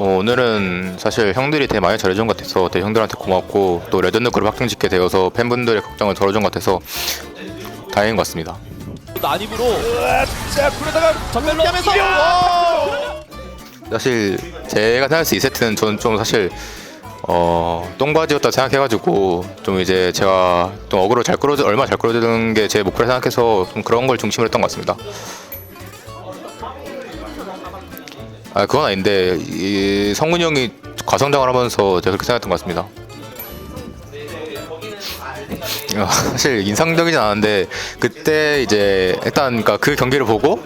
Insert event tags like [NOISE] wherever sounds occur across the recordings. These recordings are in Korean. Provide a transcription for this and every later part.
어, 오늘은 사실 형들이 되게 많이 잘해준 것 같아서 되게 형들한테 고맙고 또 레전드 그룹 확정 짓게 되어서 팬분들의 걱정을 덜어준 것 같아서 다행인 것 같습니다. 난입으로 자 그러다가 전멸로 하면서 사실 제가 생각할 수 2세트는 저는 좀 사실 어 똥바지였다 생각해가지고 좀 이제 제가 좀 어그로 잘 끌어주 얼마 잘 끌어주는 게 제 목표라 생각해서 좀 그런 걸 중심으로 했던 것 같습니다. 아 그건 아닌데 이 성훈이 형이 과성장을 하면서 제가 그렇게 생각했던 것 같습니다. 어, 사실 인상적이진 않은데 그때 이제 일단 그러니까 그 경기를 보고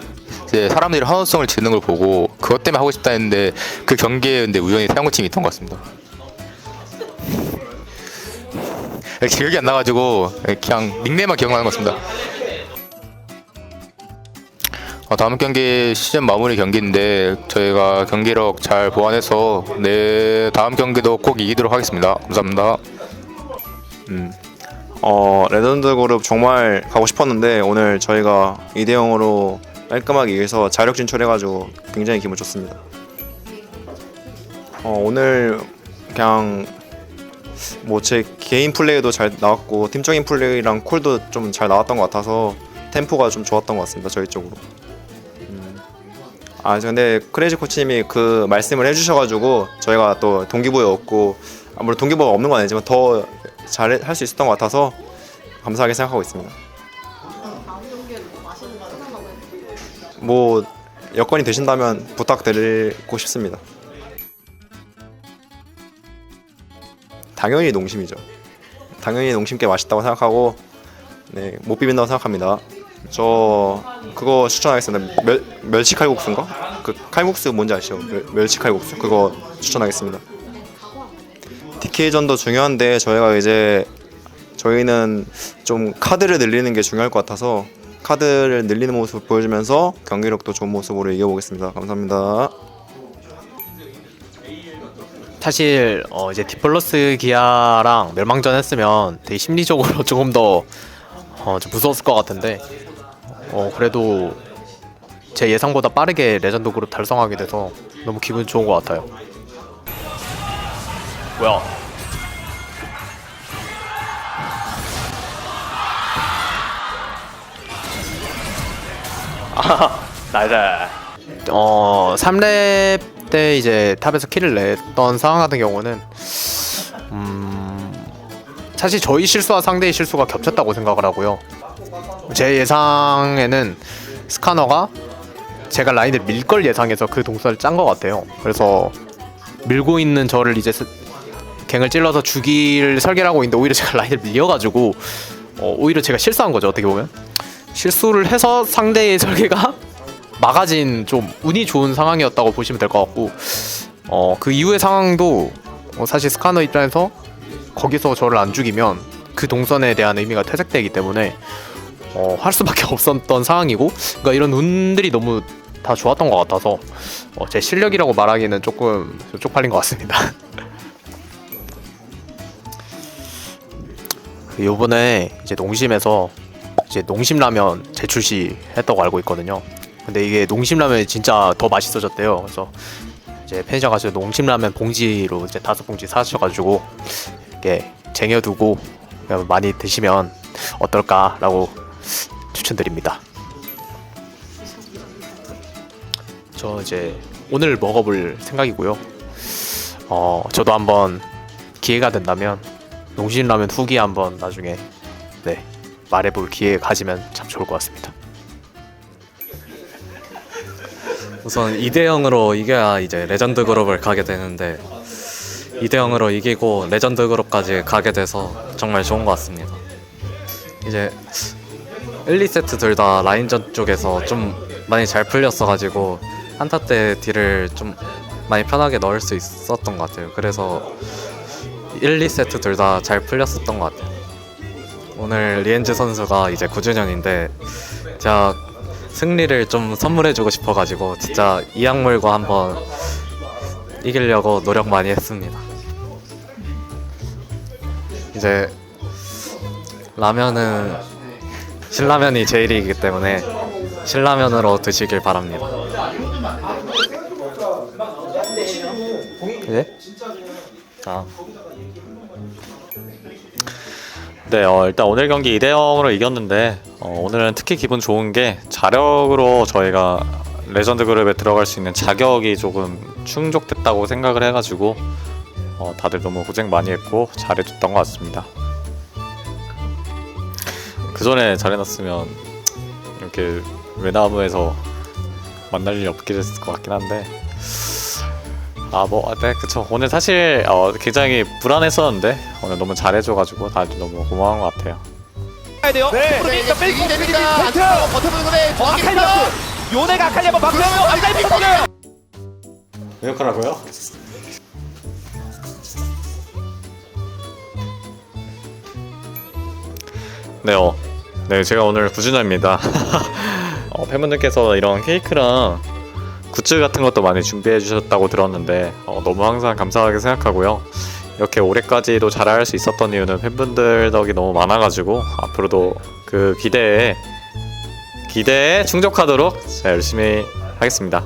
이제 사람들이 환호성을 지는 걸 보고 그것 때문에 하고 싶다 했는데 그 경기에 근데 우연히 태양고 팀이 있던 것 같습니다. 기억이 안 나가지고 그냥 닉네임만 기억나는 것 같습니다. 어, 다음 경기 시즌 마무리 경기인데 저희가 경기력 잘 보완해서 내 다음 경기도 꼭 이기도록 하겠습니다. 감사합니다. 어 레전드 그룹 정말 가고 싶었는데 오늘 저희가 2대 0으로 깔끔하게 이겨서 자력 진출해가지고 굉장히 기분 좋습니다. 어 오늘 그냥 뭐 제 개인 플레이도 잘 나왔고 팀적인 플레이랑 콜도 좀 잘 나왔던 것 같아서 템포가 좀 좋았던 것 같습니다 저희 쪽으로. 음. 아 근데 크레이지 코치님이 그 말씀을 해주셔가지고 저희가 또 동기부여였고 아무래도 동기부여가 없는 건 아니지만 더 잘 할 수 있었던 것 같아서 감사하게 생각하고 있습니다. 뭐 여건이 되신다면 부탁드리고 싶습니다. 당연히 농심이죠. 당연히 농심께 맛있다고 생각하고 네, 못 비빈다고 생각합니다. 저 그거 추천하겠습니다. 멸, 멸치 칼국수인가? 그 칼국수 뭔지 아시죠? 멸, 멸치 칼국수 그거 추천하겠습니다. DK전도 중요한데 저희가 이제 저희는 좀 카드를 늘리는 게 중요할 것 같아서 카드를 늘리는 모습 보여주면서 경기력도 좋은 모습으로 이겨보겠습니다. 감사합니다. 사실 어 이제 디플러스 기아랑 멸망전 했으면 되게 심리적으로 [LAUGHS] 조금 더 어, 좀 무서웠을 것 같은데 어 그래도 제 예상보다 빠르게 레전드 그룹 달성하게 돼서 너무 기분 좋은 것 같아요. 뭐야? 아, 나이스. 어 3렙 때 이제 탑에서 킬을 냈던 상황 같은 경우는 음 사실 저희 실수와 상대의 실수가 겹쳤다고 생각을 하고요. 제 예상에는 스카너가 제가 라인을 밀 걸 예상해서 그 동선을 짠 것 같아요. 그래서 밀고 있는 저를 이제 스- 갱을 찔러서 죽일 설계를 하고 있는데 오히려 제가 [LAUGHS] 라인을 밀려가지고 어, 오히려 제가 실수한 거죠 어떻게 보면 실수를 해서 상대의 [LAUGHS] 설계가 막아진 좀 운이 좋은 상황이었다고 보시면 될 것 같고 어, 그 이후의 상황도 어, 사실 스카너 입장에서 거기서 저를 안 죽이면 그 동선에 대한 의미가 퇴색되기 때문에 어, 할 수밖에 [LAUGHS] 없었던 상황이고 그러니까 이런 운들이 너무 다 좋았던 것 같아서 어, 제 실력이라고 말하기는 조금 좀 쪽팔린 것 같습니다. [LAUGHS] 그 요번에 이제 농심에서 이제 농심 라면 재출시 했다고 알고 있거든요. 근데 이게 농심 라면이 진짜 더 맛있어졌대요. 그래서 이제 편의점 가서 농심 라면 봉지로 이제 다섯 봉지 사셔가지고 이렇게 쟁여두고 그냥 많이 드시면 어떨까라고 추천드립니다. 저 이제 오늘 먹어볼 생각이고요. 어 저도 한번 기회가 된다면 농심 라면 후기 한번 나중에 네 말해볼 기회 가지면 참 좋을 것 같습니다. 우선 2대 0으로 이겨야 이제 레전드 그룹을 가게 되는데 2대 0으로 이기고 레전드 그룹까지 가게 돼서 정말 좋은 것 같습니다. 이제 1, 2세트 둘 다 라인전 쪽에서 좀 많이 잘 풀렸어가지고 한타 때 딜을 좀 많이 편하게 넣을 수 있었던 것 같아요. 그래서 1, 2세트 둘 다 잘 풀렸었던 것 같아요. 오늘 리엔즈 선수가 이제 9주년인데 제가 승리를 좀 선물해주고 싶어가지고 진짜 이 약물과 한번 이기려고 노력 많이 했습니다. 이제 라면은 신라면이 제일이기 때문에 신라면으로 드시길 바랍니다. 예? 아. 네, 어, 일단 오늘 경기 2대 0으로 이겼는데 어, 오늘은 특히 기분 좋은 게 자력으로 저희가 레전드 그룹에 들어갈 수 있는 자격이 조금 충족됐다고 생각을 해가지고 어, 다들 너무 고생 많이 했고 잘해줬던 것 같습니다. 그 전에 잘해놨으면 이렇게 외나무에서 만날 일이 없게 됐을 것 같긴 한데 아뭐 네 그쵸 오늘 사실 어, 굉장히 불안했었는데 오늘 너무 잘해줘가지고 다들 너무 고마운 것 같아요 해야 돼요. 네. 그러니까 네, 뺄 이기게 수 됩니다. 있는 안. 들어가고 버텨보는 건데 어, 정확입니다. 아칼리아스. 요네가 아칼리 한번 막으면 아칼리 터져요. 왜 욕하라고요? 네, 어, 네 제가 오늘 구준호입니다. [LAUGHS] 어, 팬분들께서 이런 케이크랑 굿즈 같은 것도 많이 준비해 주셨다고 들었는데 어, 너무 항상 감사하게 생각하고요. 이렇게 올해까지도 잘할 수 있었던 이유는 팬분들 덕이 너무 많아가지고 앞으로도 그 기대에 기대에 충족하도록 열심히 하겠습니다.